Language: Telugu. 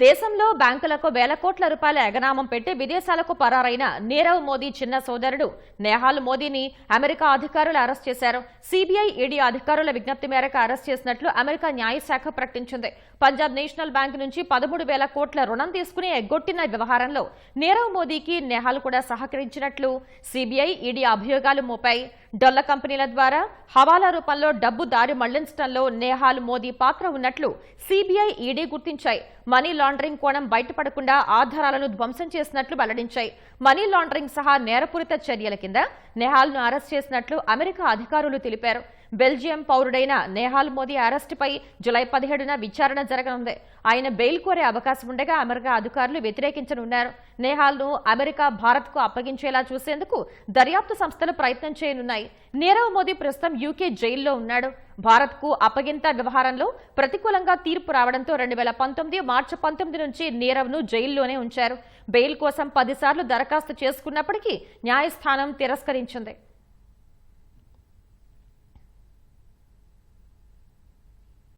దేశంలో బ్యాంకులకు వేల కోట్ల రూపాయల ఎగనామం పెట్టి విదేశాలకు పరారైన నీరవ్ మోదీ చిన్న సోదరుడు నేహాల్ మోదీని అమెరికా అధికారులు అరెస్ట్ చేశారు. సిబిఐ ఈడీ అధికారుల విజ్ఞప్తి మేరకు అరెస్ట్ చేసినట్లు అమెరికా న్యాయశాఖ ప్రకటించింది. పంజాబ్ నేషనల్ బ్యాంక్ నుంచి పదమూడు వేల కోట్ల రుణం తీసుకుని ఎగ్గొట్టిన వ్యవహారంలో నీరవ్ మోదీకి నేహాల్ కూడా సహకరించినట్లు సిబిఐ ఈడీ అభియోగాలు మోపాయి. డొల్ల కంపెనీల ద్వారా హవాలా రూపంలో డబ్బు దారి మళ్ళించడంలో నేహాల్ మోదీ పాత్ర ఉన్నట్లు సిబిఐ ఈడీ గుర్తించాయి. మనీ లాండరింగ్ కోణం బయటపడకుండా ఆధారాలను ధ్వంసం చేసినట్లు వెల్లడించాయి. మనీ లాండరింగ్ సహా నేరపూరిత చర్యల కింద నెహాల్ను అరెస్ట్ చేసినట్లు అమెరికా అధికారులు తెలిపారు. బెల్జియం పౌరుడైన నేహాల్ మోదీ అరెస్టుపై జులై పదిహేడున విచారణ జరగనుంది. ఆయన బెయిల్ కోరే అవకాశం ఉండగా అమెరికా అధికారులు వ్యతిరేకించనున్నారు. నేహాల్ను అమెరికా భారత్కు అప్పగించేలా చూసేందుకు దర్యాప్తు సంస్థలు ప్రయత్నం చేయనున్నాయి. నీరవ్ మోదీ ప్రస్తుతం యూకే జైల్లో ఉన్నాడు. భారత్కు అప్పగింత వ్యవహారంలో ప్రతికూలంగా తీర్పు రావడంతో రెండు వేల పంతొమ్మిది మార్చి పంతొమ్మిది నుంచి నీరవ్ను జైల్లోనే ఉంచారు. బెయిల్ కోసం పదిసార్లు దరఖాస్తు చేసుకున్నప్పటికీ న్యాయస్థానం తిరస్కరించింది.